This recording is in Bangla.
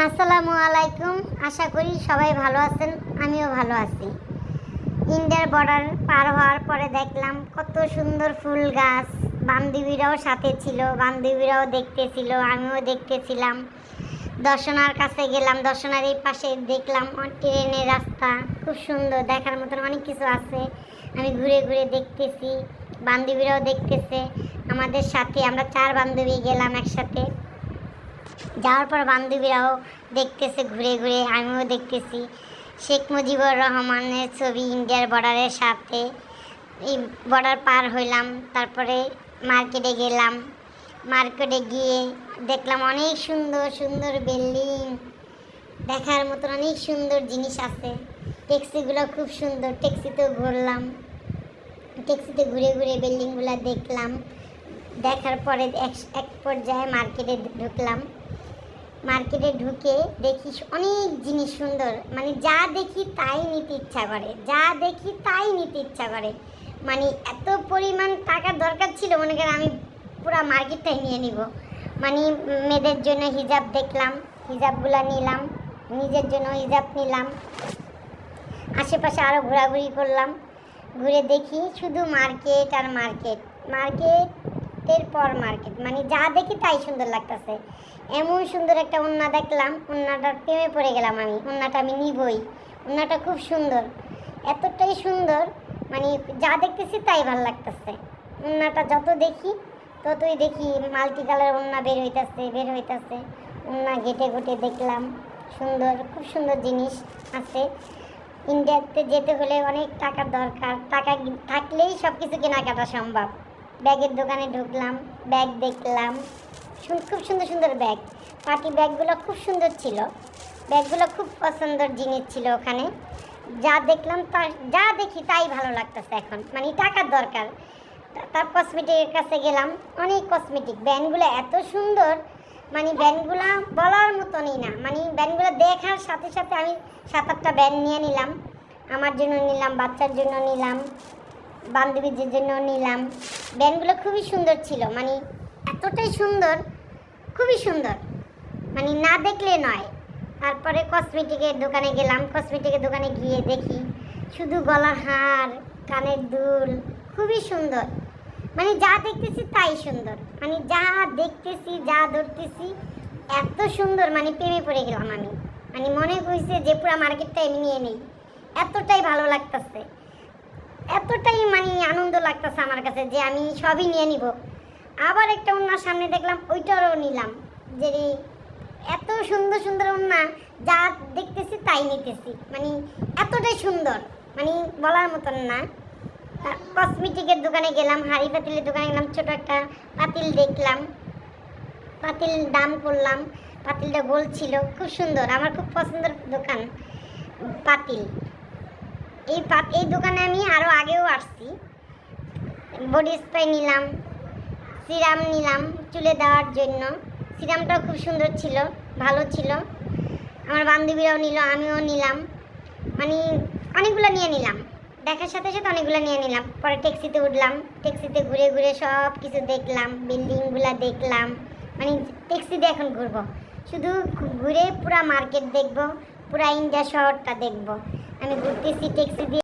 আসসালামু আলাইকুম। আশা করি সবাই ভালো আছেন, আমিও ভালো আছি। ইন্ডিয়ার বর্ডার পার হওয়ার পরে দেখলাম কত সুন্দর ফুল গাছ। বান্ধবীরাও সাথে ছিল, বান্ধবীরাও দেখতেছিল, আমিও দেখতেছিলাম। দর্শনার কাছে গেলাম, দর্শনার এই পাশে দেখলাম ট্রেনের রাস্তা, খুব সুন্দর, দেখার মতন অনেক কিছু আছে। আমি ঘুরে ঘুরে দেখতেছি, বান্ধবীরাও দেখতেছে। আমাদের সাথে আমরা চার বান্ধবী গেলাম একসাথে। যাওয়ার পর বান্ধবীরাও দেখতেছে, ঘুরে ঘুরে আমিও দেখতেছি। শেখ মুজিবুর রহমানের ছবি ইন্ডিয়ার বর্ডারের সাথে। এই বর্ডার পার হইলাম, তারপরে মার্কেটে গেলাম। মার্কেটে গিয়ে দেখলাম অনেক সুন্দর সুন্দর বিল্ডিং দেখার মতন অনেক সুন্দর জিনিস আছে। ট্যাক্সিগুলো খুব সুন্দর ট্যাক্সিতেও ঘুরলাম। ট্যাক্সিতে ঘুরে ঘুরে বিল্ডিংগুলো দেখলাম। দেখার পরে এক পর্যায়ে মার্কেটে ঢুকলাম। মার্কেটে ঢুকে দেখি অনেক জিনিস সুন্দর। মানে যা দেখি তাই নিতে ইচ্ছা করে। যা দেখি তাই নিতে ইচ্ছা করে। মানে এত পরিমাণ টাকার দরকার ছিল, মনে করেন আমি পুরো মার্কেটটাই নিয়ে নিব। মানে মেয়েদের জন্য হিজাব দেখলাম, হিজাবগুলো নিলাম, নিজের জন্য হিজাব নিলাম। আশেপাশে আরও ঘোরাঘুরি করলাম। ঘুরে দেখি শুধু মার্কেট আর মার্কেট মার্কেটের পর মার্কেট। মানে যা দেখি তাই সুন্দর লাগতেছে। এমন সুন্দর একটা উন্না দেখলাম উন্নাটার প্রেমে পড়ে গেলাম আমি উন্নাটা আমি নিবই। উন্নাটা খুব সুন্দর। এতটাই সুন্দর মানে যা দেখতেছি তাই ভালো লাগতেছে। উন্নাটা যত দেখি, ততই দেখি মাল্টি কালার উন্না বের হইতেছে, বের হইতাছে। উন্না ঘেটে ঘুটে দেখলাম, সুন্দর, খুব সুন্দর জিনিস আছে। ইন্ডিয়াতে যেতে হলে অনেক টাকার দরকার, টাকা থাকলেই সব কিছু কেনাকাটা সম্ভব। ব্যাগের দোকানে ঢুকলাম, ব্যাগ দেখলাম। খুব সুন্দর সুন্দর ব্যাগ। পার্টি ব্যাগগুলো খুব সুন্দর ছিল। ব্যাগগুলো খুব পছন্দর জিনিস ছিল ওখানে। যা দেখলাম তা যা দেখি তাই ভালো লাগতেছে এখন। মানে টাকার দরকার। তার কসমেটিকের কাছে গেলাম। অনেক কসমেটিক ব্যান্ডগুলো এত সুন্দর। মানে ব্যান্ডগুলো বলার মতনই না। মানে ব্যান্ডগুলো দেখার সাথে সাথে আমি সাত আটটা ব্যান্ড নিয়ে নিলাম। আমার জন্য নিলাম, বাচ্চার জন্য নিলাম। বান্ধবীদের জন্য নিলাম। ব্যান্ডগুলো খুবই সুন্দর ছিল মানে এতটাই সুন্দর, খুবই সুন্দর। মানে না দেখলে নয়। তারপরে কসমেটিকের দোকানে গেলাম কসমেটিকের দোকানে গিয়ে দেখি, শুধু গলার হার, কানের দুল, খুবই সুন্দর। মানে যা দেখতেছি তাই সুন্দর। মানে যা দেখতেছি, যা ধরতেছি, এত সুন্দর মানে প্রেমে পড়ে গেলাম আমি। মানে মনে হয়েছে যে পুরো মার্কেটটা আমি নিয়ে নেই এতটাই ভালো লাগতেছে। এতটাই মানে আনন্দ লাগতেছে আমার কাছে যে আমি সবই নিয়ে নিব। আবার একটা ওনার সামনে দেখলাম, ওইটারও নিলাম। যে এত সুন্দর সুন্দর ওনা যা দেখতেছি তাই নিতেছি। মানে এতটাই সুন্দর মানে বলার মতন না। কসমেটিকের দোকানে গেলাম, হাড়ি পাতিলের দোকানে গেলাম, ছোট একটা পাতিল দেখলাম। পাতিল দাম করলাম, পাতিলটা গোল ছিল, খুব সুন্দর, আমার খুব পছন্দের দোকান পাতিল। এই পাত এই দোকানে আমি আরও আগেও আসছি। বডি স্প্রে নিলাম, সিরাম নিলাম চুলে দেওয়ার জন্য। সিরামটাও খুব সুন্দর ছিল, ভালো ছিল। আমার বান্ধবীরাও নিল, আমিও নিলাম। মানে অনেকগুলো নিয়ে নিলাম। দেখার সাথে সাথে অনেকগুলো নিয়ে নিলাম। পরে ট্যাক্সিতে উঠলাম, ট্যাক্সিতে ঘুরে ঘুরে সব কিছু দেখলাম, বিল্ডিংগুলো দেখলাম। মানে ট্যাক্সিতে এখন ঘুরবো। শুধু ঘুরে পুরা মার্কেট দেখব, পুরা ইন্ডিয়া শহরটা দেখব। আমি ঘুরতেছি ট্যাক্সি দিয়ে